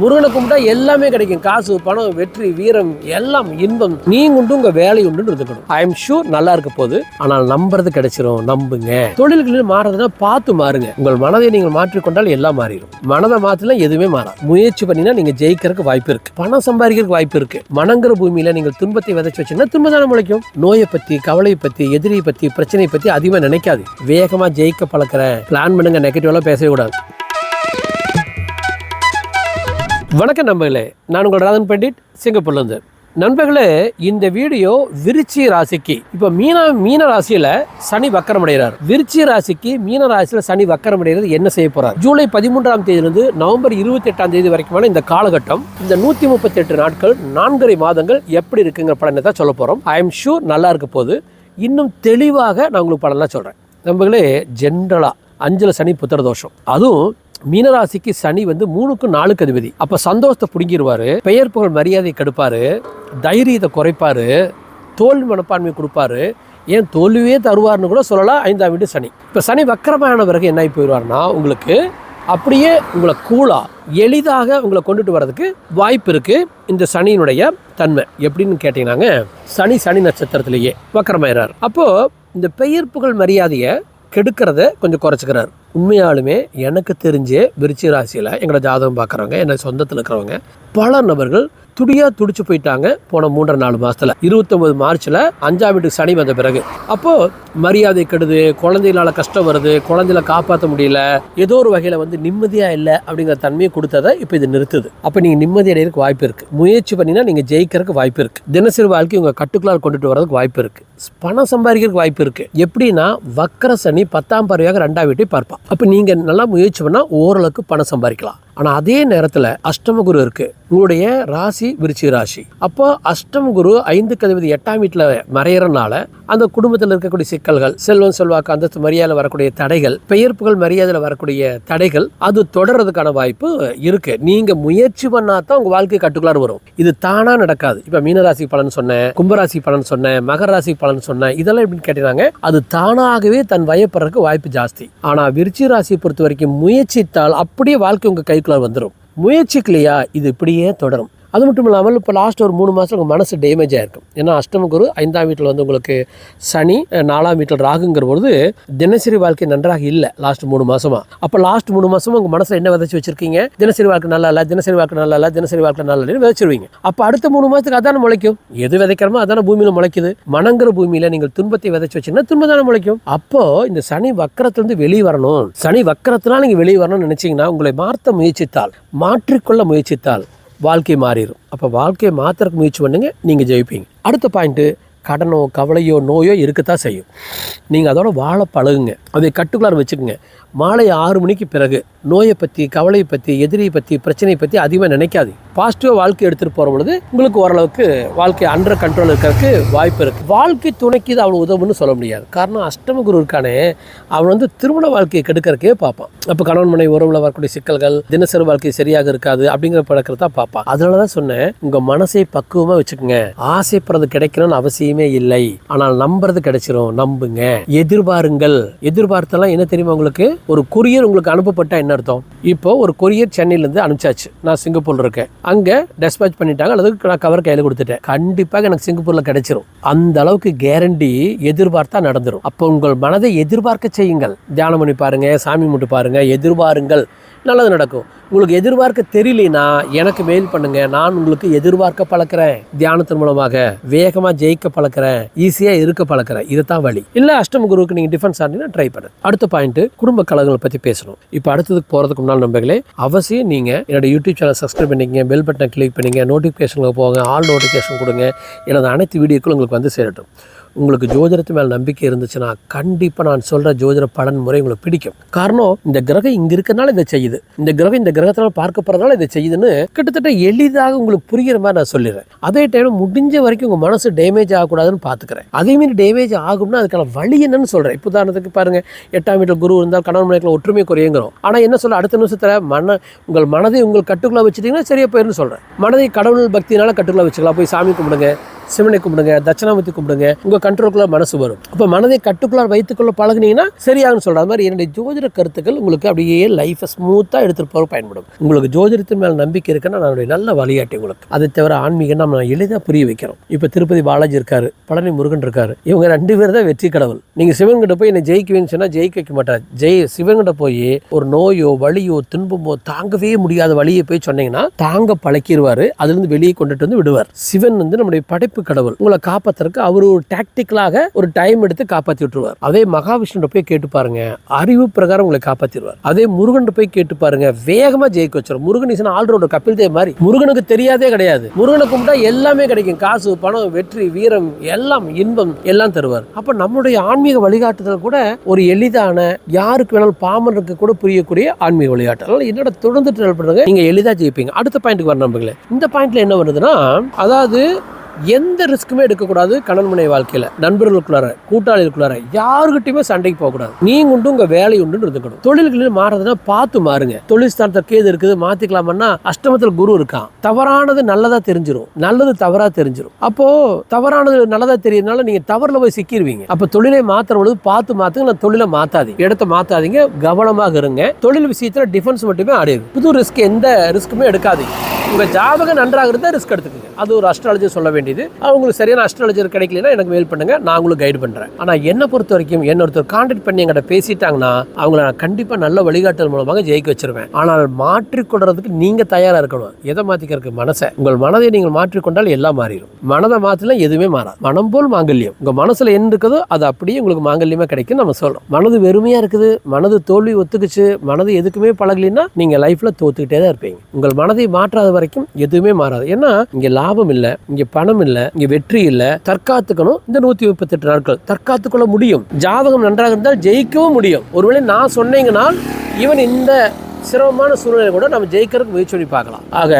முருகனை கும்பிட்டா எல்லாமே கிடைக்கும். காசு பணம் வெற்றி வீரம் எல்லாம் இன்பம். நீங்க உண்டு உங்க வேலை உண்டு இருக்கணும் ஐ எம் ஷூர் நல்லா இருக்க போது ஆனால் நம்புறது கிடைச்சிரும். நம்புங்க. தொழில்களில் மாறதுன்னா பார்த்து மாறுங்க. உங்கள் மனதை நீங்கள் மாற்றிக்கொண்டால் எல்லாம் மாறிடும். மனதை மாத்தலாம் எதுவுமே மாறாது. முயற்சி பண்ணினா நீங்க ஜெயிக்கிறதுக்கு வாய்ப்பு இருக்கு. பணம் சம்பாதிக்கிறதுக்கு வாய்ப்பு இருக்கு. மனங்கிற பூமியில நீங்கள் துன்பத்தை விதைச்சு வச்சீங்கன்னா துன்பம் தானே முளைக்கும். நோயை பத்தி கவலையை பத்தி எதிரியை பத்தி பிரச்சனையை பத்தி அதிகமாக நினைக்காது வேகமா ஜெயிக்க பழக்கிற பிளான் பண்ணுங்க. நெகட்டிவெல்லாம் பேசவே கூடாது. வணக்கம் நண்பர்களே. நான் உங்கள் ராதன் பண்டிட் சிங்கப்பூர்லேருந்து. நண்பர்களே இந்த வீடியோ விருச்சி ராசிக்கு இப்போ மீன மீன ராசியில் சனி வக்கரமடைகிறார். விருச்சி ராசிக்கு மீன ராசியில் சனி வக்கரமடைகிறது என்ன செய்ய போறார்? ஜூலை பதிமூன்றாம் தேதியிலிருந்து நவம்பர் இருபத்தி எட்டாம் தேதி வரைக்குமான இந்த காலகட்டம் இந்த நூற்றி முப்பத்தி எட்டு நாட்கள் நான்கரை மாதங்கள் எப்படி இருக்குங்கிற பலனை தான் சொல்ல போகிறோம் ஐ எம் ஷூர் நல்லா இருக்க போது இன்னும் தெளிவாக நான் உங்களுக்கு பலன்லாம் சொல்கிறேன் நண்பர்களே ஜென்ரலாக அஞ்சில் சனி புத்திர தோஷம். அதுவும் மீனராசிக்கு சனி வந்து மூணுக்கு நாலுக்கு அதிபதி. அப்ப சந்தோஷத்தை பிடுங்கிடுவாரு பெயர் புகழ் மரியாதை கெடுப்பாரு தைரியத்தை குறைப்பாரு தோல்வி மனப்பான்மை கொடுப்பாரு. ஏன் தோல்வியே தருவார்னு கூட சொல்லலாம் ஐந்தாம் வீடு சனி. இப்போ சனி வக்கரமான பிறகு என்ன ஆகி போயிடுவார்னா உங்களுக்கு அப்படியே உங்களை கூலா எளிதாக உங்களை கொண்டுட்டு வர்றதுக்கு வாய்ப்பு இருக்கு. இந்த சனியினுடைய தன்மை. எப்படின்னு கேட்டீங்கன்னாங்க சனி சனி நட்சத்திரத்திலேயே வக்கரமாயிறார். அப்போ இந்த பெயர் புகழ் மரியாதையை கெடுக்கிறத கொஞ்சம் குறைச்சிக்கிறார். உண்மையாலுமே எனக்கு தெரிஞ்சே விருச்சி ராசியில் எங்களோட ஜாதகம் பார்க்குறவங்க என்னோட சொந்தத்தில் இருக்கிறவங்க பல நபர்கள் துடியா துடிச்சு போயிட்டாங்க போன மூன்றரை நாலு மாசத்துல. இருபத்தொன்பது மார்ச்ல அஞ்சாம் வீட்டுக்கு சனி வந்த பிறகு. அப்போ மரியாதை கெடுது குழந்தைகளால கஷ்டம் வருது குழந்தைகளை காப்பாற்ற முடியல ஏதோ ஒரு வகையில வந்து நிம்மதியா இல்லை அப்படிங்கிற தன்மையை கொடுத்ததை இப்போ இது நிறுத்துது. அப்போ நீங்க நிம்மதி அடைகிறதுக்கு வாய்ப்பு இருக்கு. முயற்சி பண்ணினா நீங்க ஜெயிக்கிறதுக்கு வாய்ப்பு இருக்கு. தினசரி வாழ்க்கை உங்க கட்டுக்குள்ளால் கொண்டுட்டு வரதுக்கு வாய்ப்பு இருக்கு. பணம் சம்பாதிக்கிறதுக்கு வாய்ப்பு இருக்கு. எப்படின்னா வக்கர சனி பத்தாம் பறவையாக ரெண்டாம் வீட்டை பார்ப்பான். அப்போ நீங்க நல்லா முயற்சி பண்ணா ஓரளவுக்கு பணம் சம்பாதிக்கலாம். ஆனால் அதே நேரத்தில் அஷ்டம குரு இருக்கு. உங்களுடைய ராசி விருச்சி ராசி. அப்போ அஷ்டம குரு ஐந்து கதிபதி எட்டாம் வீட்டில் மறையறனால அந்த குடும்பத்தில் இருக்கக்கூடிய சிக்கல்கள் செல்வம் செல்வாக்கு அந்தஸ்து மரியாதை வரக்கூடிய தடைகள் பெயர்ப்புகள் மரியாதையில் வரக்கூடிய தடைகள் அது தொடர்றதுக்கான வாய்ப்பு இருக்குது நீங்கள் முயற்சி பண்ணாதான் உங்கள் வாழ்க்கை கட்டுக்குள்ளார் வரும். இது தானாக நடக்காது. இப்போ மீனராசி பலன் சொன்னேன் கும்பராசி பலன் சொன்னேன் மகர ராசி பலன் சொன்னேன் இதெல்லாம் எப்படின்னு கேட்டிருக்காங்க? அது தானாகவே தன் வயப்படுறதுக்கு வாய்ப்பு ஜாஸ்தி. ஆனால் விருச்சி ராசியை பொறுத்த வரைக்கும் முயற்சித்தால் அப்படியே வாழ்க்கை உங்கள் கை கைக்குள்ள வந்துடும் முயற்சிக்கலையா? இது இப்படியே தொடரும். அது மட்டும் இல்லாமல் இப்போ லாஸ்ட் ஒரு மூணு மாதம் உங்கள் மனசு டேமேஜ் இருக்கும் ஏன்னா அஷ்டம குரு ஐந்தாம் வீட்டில் வந்து உங்களுக்கு சனி நாலாம் வீட்டில் ராகுங்கிற பொழுது தினசரி வாழ்க்கை நன்றாக இல்லை லாஸ்ட் மூணு மாசமாக அப்போ லாஸ்ட் மூணு மாசமா உங்கள் மனசில் என்ன விதைச்சி வச்சிருக்கீங்க? தினசரி வாழ்க்கை நல்லா இல்லை தினசரி வாழ்க்கை நல்லா இல்லை தினசரி வாழ்க்கை நல்லா இல்லைன்னு விதைச்சிருவீங்க. அப்போ அடுத்த மூணு மாதத்துக்கு அதான முளைக்கும்? எது விதைக்கிறமோ அதானே பூமியில் முளைக்குது. மனங்கிற பூமியில் நீங்கள் துன்பத்தை விதைச்சி வச்சீங்கன்னா துன்பம் தானே முளைக்கும். அப்போ இந்த சனி வக்கரத்துலேருந்து வெளியே வரணும். சனி வக்கரத்தினால் நீங்கள் வெளியே வரணும்னு நினச்சிங்கன்னா உங்களை மாற்ற முயற்சித்தால் மாற்றிக்கொள்ள முயற்சித்தால் வாழ்க்கை மாறிடும் அப்போ வாழ்க்கையை மாற்றுறதுக்கு முயற்சி பண்ணுங்கள் நீங்கள் ஜெயிப்பீங்க. அடுத்த பாயிண்ட்டு கடனோ கவலையோ நோயோ இருக்கத்தான் செய்யும். நீங்கள் அதோட வாழ பழகுங்க. அதை கட்டுக்குள்ளார வச்சுக்கோங்க. மாலை ஆறு மணிக்கு பிறகு நோயை பற்றி கவலையை பற்றி எதிரியை பற்றி பிரச்சனையை பற்றி அதிகமாக நினைக்காது பாசிட்டிவாக வாழ்க்கை எடுத்துகிட்டு போகிற பொழுது உங்களுக்கு ஓரளவுக்கு வாழ்க்கை அண்டர் கண்ட்ரோல் இருக்கிறதுக்கு வாய்ப்பு இருக்குது வாழ்க்கை துணைக்கு இது அவ்வளோ உதவுன்னு சொல்ல முடியாது. காரணம் அஷ்டம குரு இருக்கானே அவன் வந்து திருமண வாழ்க்கையை கெடுக்கிறக்கே பார்ப்பான். அப்போ கணவன் மனை உறவில் வரக்கூடிய சிக்கல்கள் தினசரி வாழ்க்கை சரியாக இருக்காது அப்படிங்கிற பழக்கிறதா பார்ப்பான். அதனால தான் சொன்னேன் உங்கள் மனசை பக்குவமாக வச்சுக்கோங்க. ஆசைப்படுறது கிடைக்கணும்னு அவசியம் இல்லை. ஆனால் நம்புறது கிடைச்சிரும். நம்புங்க. எதிர்பாருங்கள். எதிர்பார்த்தெல்லாம் என்ன தெரியுமா உங்களுக்கு? ஒரு கொரியர் உங்களுக்கு அனுப்பப்பட்டா என்ன அர்த்தம்? இப்போ ஒரு கொரியர் சென்னையிலேருந்து அனுப்பிச்சாச்சு. நான் சிங்கப்பூர்ல இருக்கேன். அங்கே டெஸ்பேச் பண்ணிட்டாங்க. அல்லது நான் கவர் கையில் கொடுத்துட்டேன். கண்டிப்பாக எனக்கு சிங்கப்பூரில் கிடைச்சிரும். அந்த அளவுக்கு கேரண்டி எதிர்பார்த்தா நடந்துடும் அப்போ உங்கள் மனதை எதிர்பார்க்க செய்யுங்கள். தியானம் பண்ணி பாருங்க. சாமி முட்டு பாருங்க. எதிர்பாருங்கள். நல்லது நடக்கும். உங்களுக்கு எதிர்பார்க்க தெரியலனா எனக்கு மெயில் பண்ணுங்க. நான் உங்களுக்கு எதிர்பார்க்க பழக்கிறேன். தியானத்தின் மூலமாக வேகமாக ஜெயிக்க பழக்கிறேன். ஈஸியாக இருக்க பழக்கிறேன். இதுதான் வழி. இல்லை அஷ்டம குருவுக்கு நீங்கள் டிஃபென்ஸ் ஆனீங்கன்னா ட்ரை பண்ணு அடுத்த பாயிண்ட் குடும்ப கலகங்களை பற்றி பேசணும். இப்போ அடுத்ததுக்கு போகிறதுக்கு முன்னால் நம்பர்களே அவசியம் நீங்கள் என்னோட யூடியூப் சேனல் சப்ஸ்கிரைப் பண்ணிக்கங்க பெல் பட்டனை கிளிக் பண்ணிங்க நோட்டிஃபிகேஷனுக்கு போங்க ஆல் நோட்டிஃபிகேஷன் கொடுங்க. எனது அனைத்து வீடியோக்களும் உங்களுக்கு வந்து சேரட்டும். உங்களுக்கு ஜோதிடத்து மேல் நம்பிக்கை இருந்துச்சுன்னா கண்டிப்பாக நான் சொல்கிற ஜோதிட பலன் முறை உங்களுக்கு பிடிக்கும். காரணம் இந்த கிரகம் இங்கே இருக்கிறனால இதை செய்யுது. இந்த கிரகம் இந்த கிரகத்தினால் பார்க்கப்படுறதுனால இதை செய்யுதுன்னு கிட்டத்தட்ட எளிதாக உங்களுக்கு புரிகிற மாதிரி நான் சொல்லிடுறேன். அதே டைம் முடிஞ்ச வரைக்கும் உங்கள் மனசு டேமேஜ் ஆகக்கூடாதுன்னு பார்த்துக்கிறேன். அதே மாதிரி டேமேஜ் ஆகும்னா அதுக்கான வழி என்னன்னு சொல்கிறேன் இப்போ உதாரணத்துக்கு பாருங்கள் எட்டாம் வீட்டில் குரு இருந்தால் கணவன் மனைவிக்குள்ள ஒற்றுமை குறையுங்கிறோம். ஆனால் என்ன சொல்ல அடுத்த நிமிஷத்தில் மன உங்கள் மனதை உங்கள் கட்டுக்குள்ளே வச்சுட்டிங்கன்னா சரியாக போயிருன்னு சொல்கிறேன் மனதை கடவுள் பக்தினால கட்டுக்குள்ளே வச்சுக்கலாம். போய் சாமி கும்பிடுங்க. சிவனை கும்பிடுங்க தட்சிணாமூர்த்தி கும்பிடுங்க உங்க கண்ட்ரோலுக்குள்ள மனசு வரும். அப்ப மனதை கட்டுக்குள்ளார் வைத்துக்குள்ள பழகினீங்கன்னா சரியாகும் சொல்ற மாதிரி என்னுடைய ஜோதிட கருத்துக்கள் உங்களுக்கு அப்படியே லைஃப்பை ஸ்மூத்தா எடுத்துட்டு போக பயன்படும். உங்களுக்கு ஜோதிடத்தின் மேல நம்பிக்கை இருக்குன்னா நான் நல்ல வழிகாட்டி உங்களுக்கு. அதை தவிர ஆன்மீகம் நம்ம எளிதா புரிய வைக்கிறோம். இப்ப திருப்பதி பாலாஜி இருக்காரு பழனி முருகன் இருக்காரு. இவங்க ரெண்டு பேர் தான் வெற்றி கடவுள். நீங்க சிவன் கிட்ட போய் என்னை ஜெயிக்குவேன்னு சொன்னா ஜெயிக்க வைக்க மாட்டார். ஜெய் சிவன் கிட்ட போய் ஒரு நோயோ வலியோ துன்பமோ தாங்கவே முடியாத வழியை போய் சொன்னீங்கன்னா தாங்க பழக்கிடுவாரு அதுல இருந்து வெளியே கொண்டுட்டு வந்து விடுவார். சிவன் வந்து நம்முடைய படைப்பு கடவுள். உங்களை காப்பாத்துறதுக்கு அவர் ஒரு டாக்டிக்கலாக ஒரு டைம் எடுத்து காப்பாத்தி விட்டுருவார். அதே மகாவிஷ்ணு போய் கேட்டு பாருங்க அறிவு பிரகாரம் உங்களை காப்பாத்திடுவார். அதே முருகன் போய் கேட்டு பாருங்க வேகமா ஜெயிக்க வச்சிடும் முருகன் இசன் ஆல்ரவுண்டர் கபில் தேவ் மாதிரி. முருகனுக்கு தெரியாதே கிடையாது. முருகனை கும்பிட்டா எல்லாமே கிடைக்கும். காசு பணம் வெற்றி வீரம் எல்லாம் இன்பம் எல்லாம் தருவார். அப்ப நம்முடைய ஆன்மீக வழிகாட்டுதல் கூட ஒரு எளிதான யாருக்கு வேணாலும் பாமரனுக்கு கூட புரியக்கூடிய ஆன்மீக வழிகாட்டு அதனால என்னோட தொடர்ந்து ட்ரெல் பண்ணுங்க நீங்க எளிதா ஜெயிப்பீங்க. அடுத்த பாயிண்ட்டுக்கு வர நம்புங்களேன் இந்த பாயிண்ட்ல என்ன வருதுன்னா அதாவது எந்த ரிஸ்க்குமே எடுக்கக்கூடாது கணவன்மனை வாழ்க்கையில். நண்பர்களுக்குள்ளார கூட்டாளிகளுக்குள்ளார யாருக்கிட்டையுமே சண்டைக்கு போகக்கூடாது. நீங்க உண்டு உங்க வேலை உண்டு இருந்துக்கணும். தொழில்களில் மாறதுன்னா பார்த்து மாறுங்க. தொழில் ஸ்தானத்தில் கேது இருக்குது மாத்திக்கலாமன்னா அஷ்டமத்தில் குரு இருக்கான். தவறானது நல்லதா தெரிஞ்சிடும் நல்லது தவறா தெரிஞ்சிடும் அப்போ தவறானது நல்லதா தெரியறதுனால நீங்க தவறில் போய் சிக்கிடுவீங்க அப்ப தொழிலை மாத்துற பொழுது பார்த்து மாத்துங்க நான் தொழிலை மாத்தாதீங்க. இடத்த மாத்தாதீங்க கவனமாக இருங்க. தொழில் விஷயத்துல டிஃபென்ஸ் மட்டுமே அடையுது புது ரிஸ்க் எந்த ரிஸ்க்குமே எடுக்காதீங்க. உங்க ஜாபகம் நன்றாக இருந்தால் ரிஸ்க் எடுத்துக்கோங்க. அது ஒரு அஸ்ட்ராலஜி சொல்ல வேண்டியது. அவங்களுக்கு சரியான அஸ்ட்ராலஜர் கிடைக்கலனா எனக்கு மெயில் பண்ணுங்க. நான் உங்களுக்கு கைடு பண்றேன். ஆனா என்ன பொறுத்த வரைக்கும் என்ன ஒருத்தர் கான்டாக்ட் பண்ணி எங்கிட்ட பேசிட்டாங்கன்னா அவங்கள நான் கண்டிப்பா நல்ல வழிகாட்டல் மூலமாக ஜெயிக்க வச்சிருவேன். ஆனால் மாற்றிக்கொள்றதுக்கு நீங்க தயாரா இருக்கணும். எதை மாத்திக்கிறதுக்கு மனசை? உங்கள் மனதை நீங்கள் மாற்றிக்கொண்டால் எல்லாம் மாறிடும். மனதை மாத்தினா எதுவுமே மாறாது. மனம் போல் மாங்கல்யம். உங்க மனசுல என்ன இருக்குதோ அது அப்படியே உங்களுக்கு மாங்கல்யமா கிடைக்கும் நம்ம சொல்றோம் மனது வெறுமையா இருக்குது. மனது தோல்வி ஒத்துக்குச்சு. மனது எதுக்குமே பழகலைன்னா நீங்க லைஃப்ல தோத்துக்கிட்டே தான் இருப்பீங்க. உங்கள் மனதை மாற்றாத வரைக்கும் எதுவுமே மாறாது. ஏன்னா இங்க லாபம் இல்லை. இங்க பணம் இல்லை இங்க வெற்றி இல்லை தற்காத்துக்கணும். இந்த நூத்தி முப்பத்தெட்டு நாட்கள் தற்காத்துக்கொள்ள முடியும். ஜாதகம் நன்றாக இருந்தால் ஜெயிக்கவும் முடியும். ஒருவேளை நான் சொன்னீங்கன்னா இவன் இந்த சிரமமான சூழ்நிலை கூட நம்ம ஜெயிக்கிறதுக்கு முயற்சி பண்ணி பார்க்கலாம். ஆக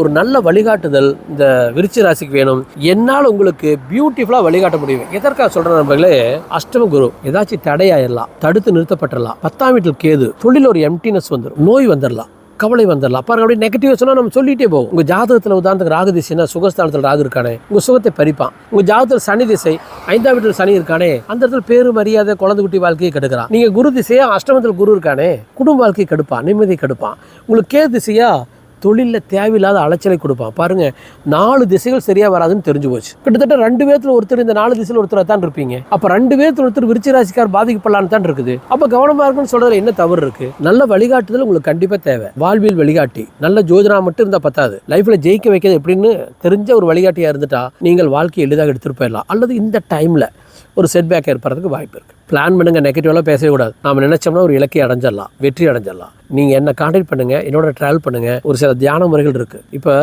ஒரு நல்ல வழிகாட்டுதல் இந்த விருச்சி ராசிக்கு வேணும். என்னால் உங்களுக்கு பியூட்டிஃபுல்லாக வழிகாட்ட முடியும். எதற்காக சொல்கிறேன் நண்பர்களே அஷ்டம குரு ஏதாச்சும் தடையாயிடலாம் தடுத்து நிறுத்தப்பட்டுடலாம் பத்தாம் வீட்டில் கேது தொழில் ஒரு எம்டினஸ் வந்துடும் நோய் வந்துடலாம் கவலை வந்துடலாம். பாருங்க அப்படியே நெகட்டிவ் சொன்னால் நம்ம சொல்லிட்டே போவோம். உங்கள் ஜாதகத்தில் உதாரணத்துக்கு ராகு திசைனா சுகஸ்தானத்தில் ராகு இருக்கானே உங்கள் சுகத்தை பறிப்பான். உங்கள் ஜாதகத்தில் சனி திசை ஐந்தாம் வீட்டில் சனி இருக்கானே அந்த இடத்துல பேரு மரியாதை குழந்தை குட்டி வாழ்க்கையை கெடுக்கிறான். நீங்கள் குரு திசையா அஷ்டமத்தில் குரு இருக்கானே குடும்ப வாழ்க்கையை கெடுப்பான் நிம்மதியை கெடுப்பான். உங்களுக்கு கே திசையா தொழிலில் தேவையில்லாத அலைச்சலை கொடுப்பான் பாருங்கள் நாலு திசைகள் சரியாக வராதுன்னு தெரிஞ்சு போச்சு. கிட்டத்தட்ட ரெண்டு பேர்த்தில் ஒருத்தர் இந்த நாலு திசையில் ஒருத்தர் தான் இருப்பீங்க. அப்போ ரெண்டு பேர்த்துல ஒருத்தர் விருச்சி ராசிக்கார் பாதிக்கப்படலான்னு தான் இருக்குது. அப்போ கவனமாக இருக்குன்னு சொல்றதுல என்ன தவறு இருக்குது நல்ல வழிகாட்டுதல் உங்களுக்கு கண்டிப்பாக தேவை. வாழ்வியல் வழிகாட்டி. நல்ல ஜோதினா மட்டும் இருந்தால் பத்தாது. லைஃப்பில் ஜெயிக்க வைக்கிறது எப்படின்னு தெரிஞ்ச ஒரு வழிகாட்டியாக இருந்துட்டா நீங்கள் வாழ்க்கையை எளிதாக எடுத்துட்டு போயிடலாம். அல்லது இந்த டைமில் ஒரு செட்பேக் ஏற்படுறதுக்கு வாய்ப்பு இருக்குது பிளான் பண்ணுங்கள் நெகட்டிவெலாம் பேசவே கூடாது. நாம் நினச்சோம்னா ஒரு இலக்கை அடைஞ்சிடலாம். வெற்றி அடைஞ்சிடலாம். நீங்கள் என்னை கான்டாக்ட் பண்ணுங்கள் என்னோட ட்ராவல் பண்ணுங்கள் ஒரு சில தியான முறைகள் இருக்குது இப்போ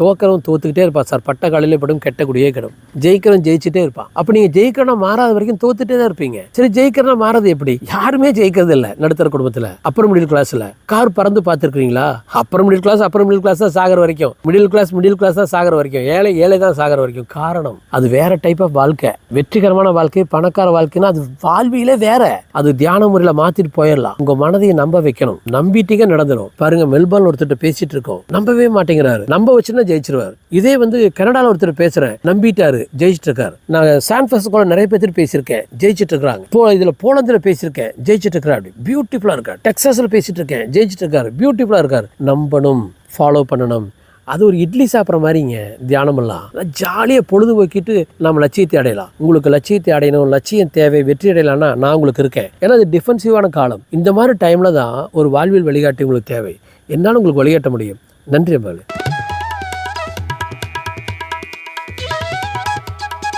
துவக்கிறவன் தோத்துக்கிட்டே இருப்பான் சார். பட்ட காலையிலே படும் கெட்ட குடியே கிடும். ஜெயிக்கிறவன் ஜெயிச்சுட்டே இருப்பான் அப்போ நீங்கள் ஜெயிக்கிறனா மாறாத வரைக்கும் தோத்துட்டே தான் இருப்பீங்க. சரி ஜெயிக்கிறனா மாறது எப்படி? யாருமே ஜெயிக்கிறது இல்லை நடுத்தர குடும்பத்தில். அப்பர் மிடில் கிளாஸில் கார் பறந்து பார்த்துருக்கீங்களா upper middle class upper middle class தான் சாகிற வரைக்கும். மிடில் கிளாஸ் மிடில் கிளாஸ் தான் சாகிற வரைக்கும். ஏழை ஏழை தான் சாகிற வரைக்கும். காரணம் அது வேற டைப் ஆஃப் வாழ்க்கை. வெற்றிகரமான வாழ்க்கை பணக்கார வாழ்க்கைன்னா அது வாழ்வியிலே வேற. அது தியான முறையில் மாத்திட்டு போயிடலாம். உங்க மனதையை நம்ப வைக்கணும். நம்பிட்டீங்க நடந்துடும் பாருங்க மெல்பர்ன் ஒருத்தர் பேசிட்டு இருக்கோம். நம்பவே மாட்டேங்கிறாரு. நம்ப வச்சுன்னா ஜெயிச்சிருவார். இதே வந்து கனடாவில் ஒருத்தர் பேசுறேன் நம்பிட்டாரு ஜெயிச்சிட்டு இருக்காரு நான் சான் கூட நிறைய பேர்த்து பேசியிருக்கேன் ஜெயிச்சிட்டு இருக்கிறாங்க போ இதில் போலந்தில் பேசியிருக்கேன் ஜெயிச்சிட்டு இருக்கிறார் அப்படி. பியூட்டிஃபுல்லாக இருக்கார். டெக்ஸாஸில் பேசிட்டு இருக்கேன் ஜெயிச்சிட்டு இருக்காரு. பியூட்டிஃபுல்லாக இருக்கார் நம்பணும் ஃபாலோ பண்ணணும். அது ஒரு இட்லி சாப்பிட்ற மாதிரிங்க தியானமெல்லாம். ஜாலியாக பொழுதுபோக்கிட்டு நம்ம லட்சியத்தை அடையலாம். உங்களுக்கு லட்சியத்தை அடையணும் லட்சியம் தேவை வெற்றி அடையலாம்னா நான் உங்களுக்கு இருக்கேன். ஏன்னா அது டிஃபென்சிவான காலம். இந்த மாதிரி டைமில் தான் ஒரு வாழ்வியல் வழிகாட்டி உங்களுக்கு தேவை. என்னால் உங்களுக்கு வழிகாட்ட முடியும். நன்றி அம்பாளு.